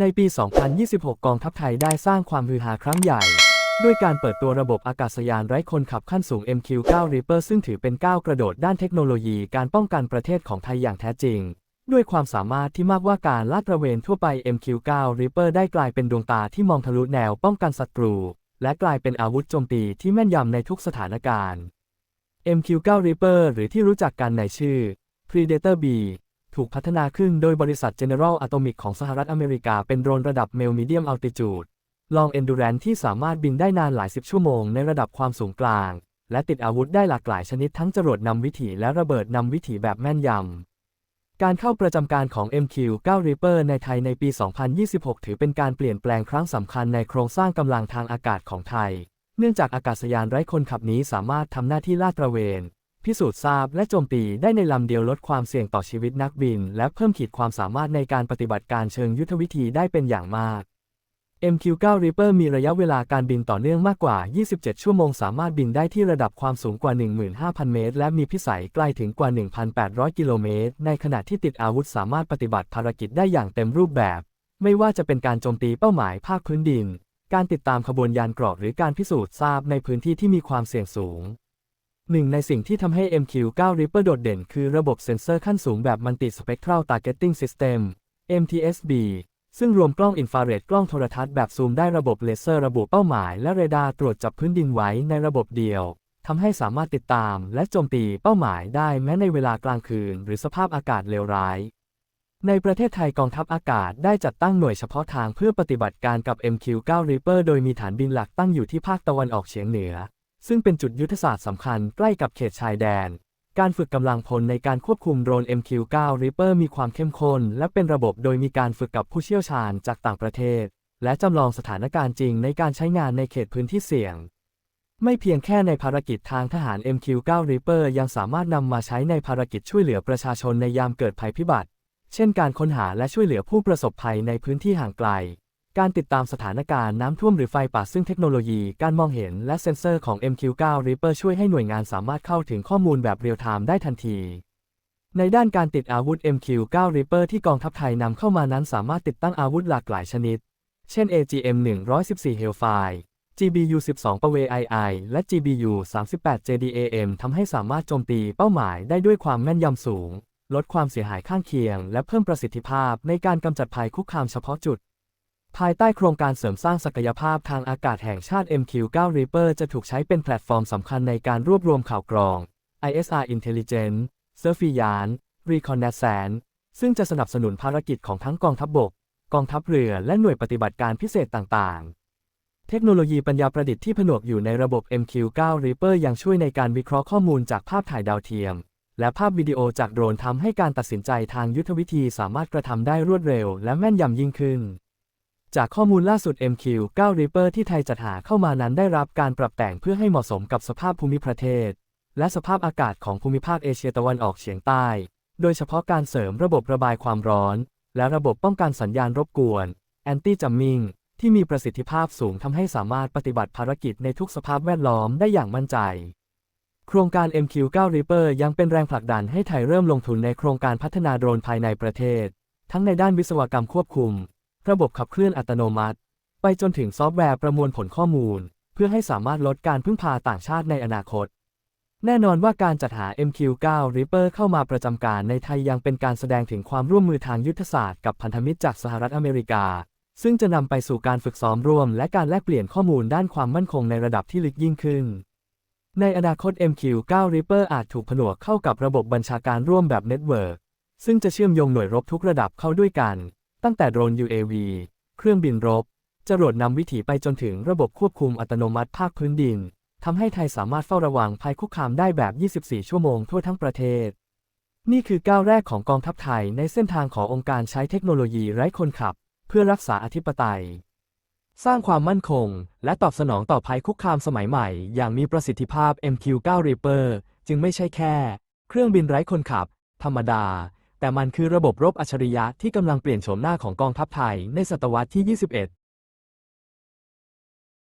ในปี 2026 กองทัพไทยได้สร้างความฮือฮาครั้งใหญ่ ด้วยการเปิดตัวระบบอากาศยานไร้คนขับขั้นสูง MQ-9 Reaper ซึ่งถือเป็นก้าวกระโดดด้านเทคโนโลยีการป้องกันประเทศของไทยอย่างแท้จริง ด้วยความสามารถที่มากว่าการลาดตระเวนทั่วไป MQ-9 Reaper ได้กลายเป็นดวงตาที่มองทะลุแนวป้องกันศัตรู และกลายเป็นอาวุธโจมตีที่แม่นยำในทุกสถานการณ์ MQ-9 Reaper หรือที่รู้จักกันในชื่อ Predator B ถูกพัฒนาขึ้นโดยบริษัท General Atomic ของสหรัฐอเมริกาเป็นโดรนระดับ Mel Medium Altitude Long Endurance ที่สามารถบินได้นานหลายสิบชั่วโมงในระดับความสูงกลาง และติดอาวุธได้หลากหลายชนิดทั้งจรวดนำวิถีและระเบิดนำวิถีแบบแม่นยำ การเข้าประจำการของ MQ-9 Reaper ในไทยในปี 2026 ถือเป็นการเปลี่ยนแปลงครั้งสำคัญในโครงสร้างกำลังทางอากาศของไทย เนื่องจากอากาศยานไร้คนขับนี้สามารถทำหน้าที่ลาดตระเวน พิสูจน์ทราบและโจมตีได้ในลำเดียวลดความเสี่ยงต่อชีวิตนักบิน และเพิ่มขีดความสามารถในการปฏิบัติการเชิงยุทธวิธีได้เป็นอย่างมาก MQ-9 Reaper มีระยะเวลาการบินต่อเนื่องมากกว่า 27 ชั่วโมง สามารถบินได้ที่ระดับความสูงกว่า 15,000 เมตร และมีพิสัยไกล้ถึงกว่า 1,800 กิโลเมตร ในขณะที่ติดอาวุธสามารถปฏิบัติภารกิจได้อย่างเต็มรูปแบบ ไม่ว่าจะเป็นการโจมตีเป้าหมายภาคพื้นดิน การติดตามขบวนยานเกราะหรือการพิสูจน์ทราบในพื้นที่ที่มีความเสี่ยงสูง หนึ่งในสิ่งที่ทำให้ MQ-9 Reaper โดดเด่นคือระบบเซ็นเซอร์ขั้นสูงแบบ Multi Spectral Targeting System MTSB ซึ่งรวมกล้องอินฟราเรดกล้องโทรทัศน์แบบซูมได้ระบบเลเซอร์ระบุเป้าหมาย และเรดาร์ตรวจจับพื้นดินไว้ในระบบเดียวทำให้สามารถติดตามและโจมตีเป้าหมายได้แม้ในเวลากลางคืน หรือสภาพอากาศเลวร้าย ในประเทศไทยกองทัพอากาศได้จัดตั้งหน่วยเฉพาะทางเพื่อปฏิบัติการกับ MQ-9 Reaper โดยมีฐานบินหลักตั้งอยู่ที่ภาคตะวันออกเฉียงเหนือ ซึ่งเป็นจุดยุทธศาสตร์สำคัญใกล้กับเขตชายแดน การฝึกกำลังพลในการควบคุมโดรน MQ-9 Reaper มีความเข้มข้น และเป็นระบบโดยมีการฝึกกับผู้เชี่ยวชาญจากต่างประเทศ และจำลองสถานการณ์จริงในการใช้งานในเขตพื้นที่เสี่ยง ไม่เพียงแค่ในภารกิจทางทหาร MQ-9 Reaper ยังสามารถนำมาใช้ในภารกิจช่วยเหลือประชาชนในยามเกิดภัยพิบัติ เช่นการค้นหาและช่วยเหลือผู้ประสบภัยในพื้นที่ห่างไกล การติดตามสถานการณ์น้ำท่วมหรือไฟป่าซึ่งเทคโนโลยีการมองเห็นและเซ็นเซอร์ของ MQ-9 Reaper ช่วยให้หน่วยงานสามารถเข้าถึงข้อมูลแบบเรียลไทม์ได้ทันที ในด้านการติดอาวุธ MQ-9 Reaper ที่กองทัพไทยนำเข้ามานั้นสามารถติดตั้งอาวุธหลากหลายชนิด เช่น AGM-114 Hellfire GBU-12 ปะเว II และ GBU-38 JDAM ทำให้สามารถโจมตีเป้าหมายได้ด้วยความแม่นยำสูง ลดความเสียหายข้างเคียง และเพิ่มประสิทธิภาพในการกำจัดภัยคุกคามเฉพาะจุด ภายใต้โครงการเสริมสร้างศักยภาพทางอากาศแห่งชาติ MQ-9 Reaper จะถูกใช้เป็นแพลตฟอร์มสำคัญในการรวบรวมข่าวกรอง ISR Intelligence Surveillance Reconnaissance ซึ่งจะสนับสนุนภารกิจของทั้งกองทัพบบก กองทัพเรือ และหน่วยปฏิบัติการพิเศษต่างๆ เทคโนโลยีปัญญาประดิษฐ์ที่ผนวกอยู่ในระบบ MQ-9 Reaper ยังช่วยในการวิเคราะห์ข้อมูลจากภาพถ่ายดาวเทียม และภาพวิดีโอจากโดรนทำให้การตัดสินใจทางยุทธวิธีสามารถกระทำได้รวดเร็ว และแม่นยำยิ่งขึ้น จากข้อมูลล่าสุด MQ-9 Reaper ที่ไทยจัดหาเข้ามานั้นได้รับการปรับแต่งเพื่อให้เหมาะสมกับสภาพภูมิประเทศ และสภาพอากาศของภูมิภาคเอเชียตะวันออกเฉียงใต้ โดยเฉพาะการเสริมระบบระบายความร้อน และระบบป้องกันสัญญาณรบกวน Anti Jamming ที่มีประสิทธิภาพสูงทำให้สามารถปฏิบัติภารกิจในทุกสภาพแวดล้อมได้อย่างมั่นใจ โครงการ MQ-9 Reaper ยังเป็นแรงผลักดันให้ไทยเริ่มลงทุนในโครงการพัฒนาโดรนภายในประเทศ ทั้งในด้านวิศวกรรมควบคุม ระบบขับเคลื่อนอัตโนมัติ ไปจนถึงซอฟต์แวร์ประมวลผลข้อมูล เพื่อให้สามารถลดการพึ่งพาต่างชาติในอนาคต แน่นอนว่าการจัดหา MQ-9 Reaper เข้ามาประจำการในไทยยังเป็นการแสดงถึงความร่วมมือทางยุทธศาสตร์กับพันธมิตรจากสหรัฐอเมริกา ซึ่งจะนำไปสู่การฝึกซ้อมร่วม และการแลกเปลี่ยนข้อมูลด้านความมั่นคงในระดับที่ลึกยิ่งขึ้นในอนาคต MQ-9 Reaper อาจถูกผนวกเข้ากับระบบบัญชาการร่วมแบบเน็ตเวิร์กซึ่งจะเชื่อมโยงหน่วยรบทุกระดับเข้าด้วยกัน ตั้งแต่โดรน UAV เครื่องบินรบ จรวดนำวิถีไปจนถึงระบบควบคุมอัตโนมัติภาคพื้นดินทำให้ไทยสามารถเฝ้าระวังภัยคุกคามได้แบบ 24 ชั่วโมงทั่วทั้งประเทศ นี่คือก้าวแรกของกองทัพไทยในเส้นทางขององค์การใช้เทคโนโลยีไร้คนขับ เพื่อรักษาอธิปไตย สร้างความมั่นคง และตอบสนองต่อภัยคุกคามสมัยใหม่ อย่างมีประสิทธิภาพ MQ-9 Reaper จึงไม่ใช่แค่ เครื่องบินไร้คนขับ ธรรมดา แต่มันคือระบบรบอัจฉริยะที่กำลังเปลี่ยนโฉมหน้าของกองทัพไทยในศตวรรษที่ 21